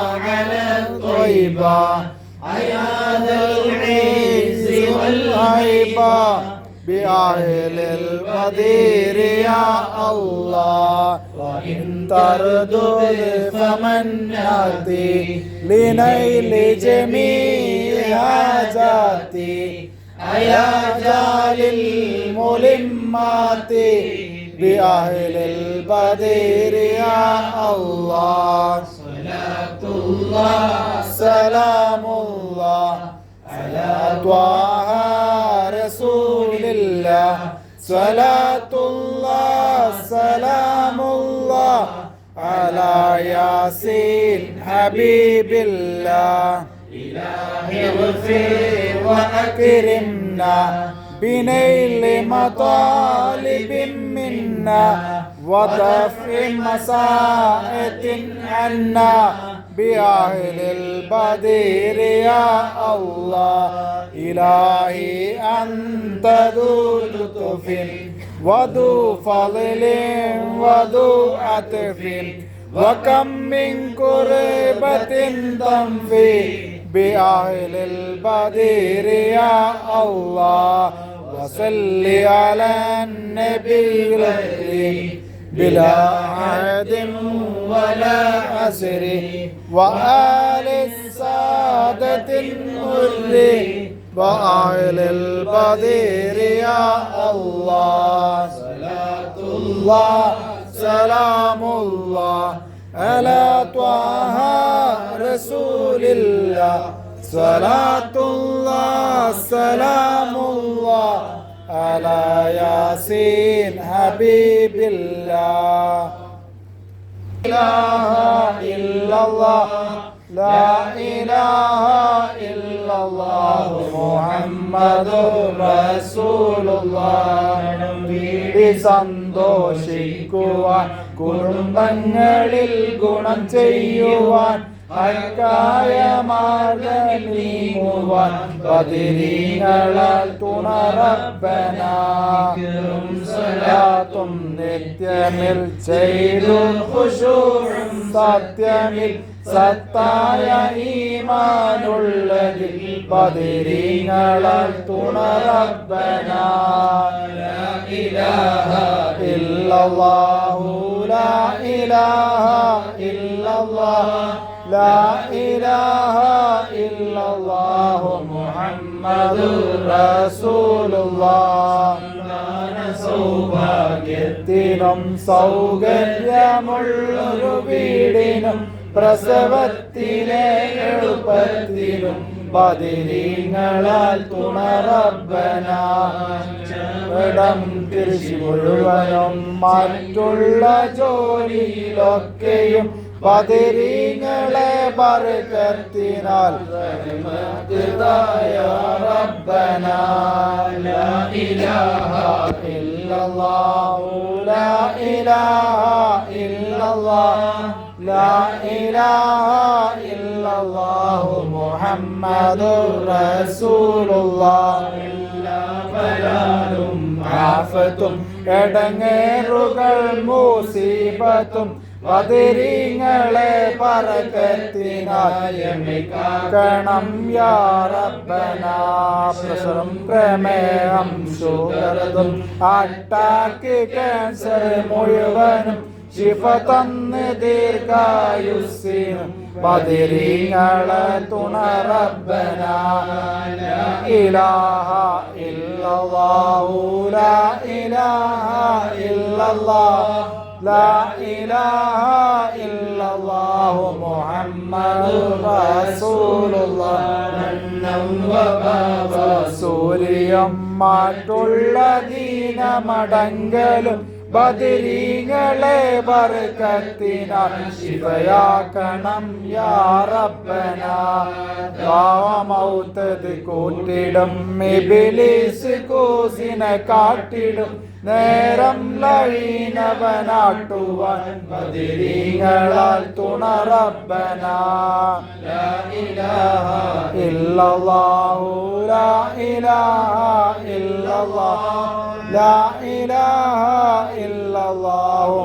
على الطيبة ذا العز والهيبة بأهل القدير يا الله. وإن تردد فمن يأتي لنيل جميع حاجاتي. أيا جال الملمات. بأهل البدير يا الله. طه رسول الله. صلاة الله سلام الله على ياسين حبيب الله. إلهي اغفر وأكرمنا بنيل مطالب منا. ودفع مسائط عنا بأهل البدير يا الله إلهي أنت ذو لطف وذو فضل وذو عطف وكم من كربة تنفي بأهل البدير يا الله وصل على النبي الكريم بلا عهد ولا أسر وآل السادة النر وأهل البدير يا الله. صلاة الله سلام الله على طه رسول الله صلاة الله سلام الله على ياسين حبيب الله إله إلا الله لا إله إلا الله محمد رسول الله വീടി സന്തോഷിക്കുവാൻ കുടുംബങ്ങളിൽ ഗുണം ചെയ്യുവാൻ ഹക്കായ മാർഗം നീങ്ങുവാൻ ബദിരീങ്ങളാൽ തുണറപ്പനാക്കും സലാത്തും നിത്യമിൽ ചെയ്തു ഖുശൂഉം സത്യമിൽ സത്തായ ഈമാനുള്ളതിൽ ബദിരീങ്ങളാൽ തുണറപ്പന ഇലാഹ ഇല്ലല്ലാഹു ലാ ഇലാഹ ഇല്ലല്ലാഹ് لا إله إلا الله محمد رسول الله സൗഭാഗ്യത്തിനും സൗകര്യമുള്ളൊരു വീടിനും പ്രസവത്തിലെ എളുപ്പത്തിനും പതിരീങ്ങളാൽ തുണറബനം തിരിച്ചു മുഴുവനും മറ്റുള്ള ജോലിയിലൊക്കെയും പതിരീങ്ങളെ ബർക്കത്തിനാൽ റബ്ബന ലാ ഇലാഹ ഇല്ലല്ലാഹു ലാ ഇലാഹ ഇല്ലല്ലാഹ് ലാ ഇലാഹ ഇല്ലല്ലാഹു മുഹമ്മദുർ റസൂലുള്ളാഹ് എല്ലാ ബലാലും ആഫത്തും എടങ്ങേറുകൾ മൂസീബത്തും പതിരിങ്ങളെ പറക്കത്തിനായമിക്കണം യാറബന പ്രസരം പ്രമേഹം ഷുഗറതും അട്ടാക്കി ക്യാൻസർ മുഴുവനും ശിഫ തന്ന് ദീർഘായുസിനും പതിരിങ്ങളെ തുണറബന ഇലാഹ ഇല്ലല്ലാഹു ലാ ഇലാഹ ഇല്ലല്ലാഹ്. لا إله إلا الله محمد رسول الله സൂര്യം മാറ്റുള്ള ദീനമടങ്കലും ബദിരീങ്ങളെ ബർക്കത്തിനാൽ ശിവയാക്കണം യാറപ്പന മൗത്തത് കൂട്ടിടും ഇബിലിസ് കൂസിനെ കാട്ടിടും നേരം ലഴീനവനാട്ടുവാൻ മതിരീങ്ങളാൽ തുണറബന ഇല്ലല്ലാഹു ലാ ഇലാഹ ഇല്ലല്ലാഹ്. ലാ ഇലാഹ ഇല്ലല്ലാഹു